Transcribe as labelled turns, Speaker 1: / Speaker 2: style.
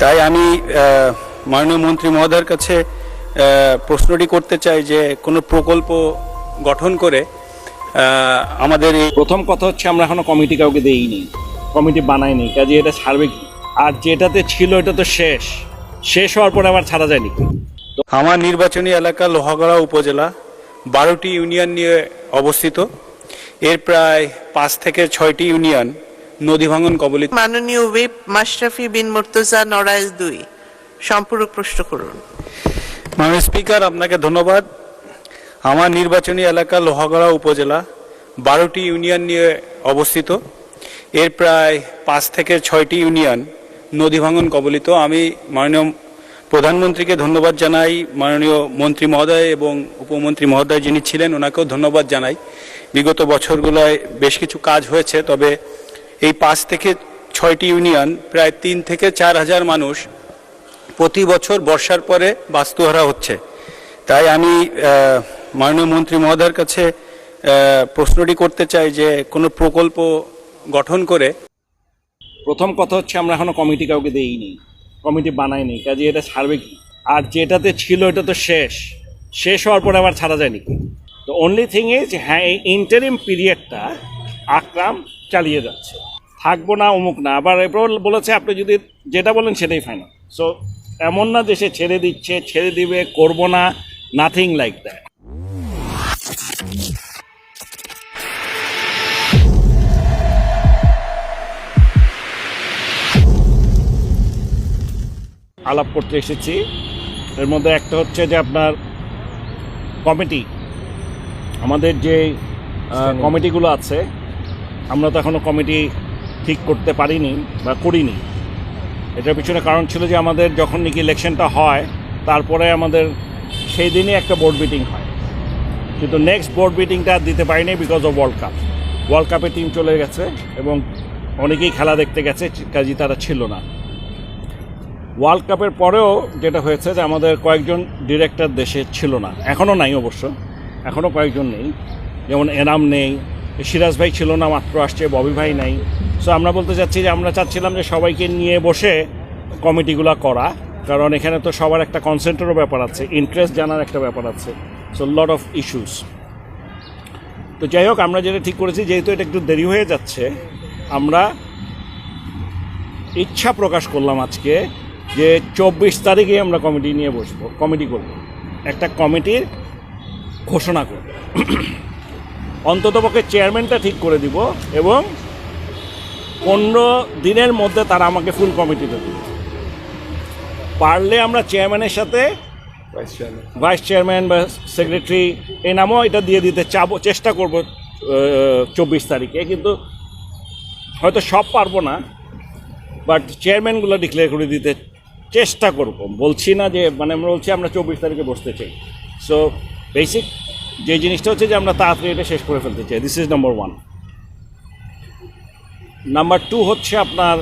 Speaker 1: তাই আমি মাননীয় মন্ত্রী মহোদয়ের কাছে প্রশ্নটি করতে চাই যে কোনো প্রকল্প গঠন করে আমাদের
Speaker 2: প্রথম কথা হচ্ছে আমরা এখনও কমিটি কাউকে দেইনি, কমিটি বানাইনি, কাজে এটা ছাড়বে কি আর যেটাতে ছিল এটা তো শেষ। শেষ হওয়ার পরে আবার ছাড়া যায়নি।
Speaker 1: আমার নির্বাচনী এলাকা লোহাগড়া উপজেলা, বারোটি ইউনিয়ন নিয়ে অবস্থিত। এর প্রায় পাঁচ থেকে ছয়টি ইউনিয়ন নদী ভাঙন কবলিত।
Speaker 3: মাননীয় হুইপ মাশরাফি বিন মুর্তজা নড়াইল দুই। সম্পূরক প্রশ্ন করুন।
Speaker 1: মাননীয় স্পিকার আপনাকে ধন্যবাদ। আমার নির্বাচনী এলাকা লোহাগড়া উপজেলা বারোটি ইউনিয়ন নিয়ে অবস্থিত। এর প্রায় পাঁচ থেকে ছয়টি ইউনিয়ন নদী ভাঙন কবলিত। আমি মাননীয় প্রধানমন্ত্রীকে ধন্যবাদ জানাই মাননীয় মন্ত্রী মহোদয় এবং উপমন্ত্রী মহোদয় যিনি ছিলেন ওনাকেও ধন্যবাদ জানাই। বিগত বছরগুলোয় বেশ কিছু কাজ হয়েছে তবে এই পাঁচ থেকে ছয়টি ইউনিয়ন, প্রায় তিন থেকে চার হাজার মানুষ প্রতি বছর বর্ষার পরে বাস্তুহারা হচ্ছে। তাই আমি মাননীয় মন্ত্রী মহোদয়ের কাছে প্রশ্নটি করতে চাই যে কোনো প্রকল্প গঠন করে
Speaker 2: প্রথম কথা হচ্ছে আমরা এখনও কমিটি কাউকে দেইনি, কমিটি বানাইনি, কাজে এটা ছাড়বে কি আর যেটাতে ছিল এটা তো শেষ শেষ হওয়ার পরে আবার ছাড়া যায়নি। তো অনলি থিং ইজ হ্যাঁ এই ইন্টারিম পিরিয়ডটা আকরাম চালিয়ে যাচ্ছে। থাকব না অমুক না। আবার এরপর বলেছে আপনি যদি যেটা বলেন সেটাই ফাইনাল সো এমন না যে সে ছেড়ে দিচ্ছে ছেড়ে দিবে করব না নাথিং লাইক দ্যাট আলাপ করতে এসেছি। এর মধ্যে একটা হচ্ছে যে আপনার কমিটি আমাদের যে কমিটিগুলো আছে আমরা তো এখনও কমিটি ঠিক করতে পারিনি বা করিনি। এটার পিছনে কারণ ছিল যে আমাদের যখন নাকি ইলেকশনটা হয়, তারপরে আমাদের সেই দিনই একটা বোর্ড মিটিং হয়। কিন্তু নেক্সট বোর্ড মিটিংটা দিতে পারিনি because of World Cup World কাপে টিম চলে গেছে এবং অনেকেই খেলা দেখতে গেছে, কাজী তারা ছিল না। ওয়ার্ল্ড কাপের পরেও যেটা হয়েছে যে আমাদের কয়েকজন ডিরেক্টর দেশে ছিল না। এখনও নাই অবশ্য। এখনও কয়েকজন নেই। যেমন এনাম নেই সিরাজ ভাই ছিল না, মাত্র আসছে, ববি ভাই নাই। সো আমরা বলতে চাচ্ছি যে আমরা চাচ্ছিলাম যে সবাইকে নিয়ে বসে কমিটিগুলো করা, কারণ এখানে তো সবার একটা কনসেন্টেরও ব্যাপার আছে ইন্টারেস্ট জানার একটা ব্যাপার আছে। সো লট অফ ইস্যুস তো যাই হোক, আমরা যেটা ঠিক করেছি, যেহেতু এটা একটু দেরি হয়ে যাচ্ছে, আমরা ইচ্ছা প্রকাশ করলাম আজকে যে চব্বিশ তারিখে আমরা কমিটি নিয়ে বসবো, কমিটি করব। একটা কমিটির ঘোষণা করব। অন্ততপক্ষে চেয়ারম্যানটা ঠিক করে দিব এবং পনেরো দিনের মধ্যে তারা আমাকে ফুল কমিটিতে দিবে। পারলে আমরা চেয়ারম্যানের সাথে ভাইস চেয়ারম্যান বা সেক্রেটারি এই নামও এটা দিয়ে দিতে চাবো চেষ্টা করব চব্বিশ তারিখে কিন্তু হয়তো সব পারব না বাট চেয়ারম্যানগুলো ডিক্লেয়ার করে দিতে চেষ্টা করব। বলছি না যে মানে আমরা বলছি আমরা চব্বিশ তারিখে বসতে চাই। সো বেসিক যে জিনিসটা হচ্ছে যে আমরা তাড়াতাড়ি এটা শেষ করে ফেলতে চাই। This is number one number two হচ্ছে আপনার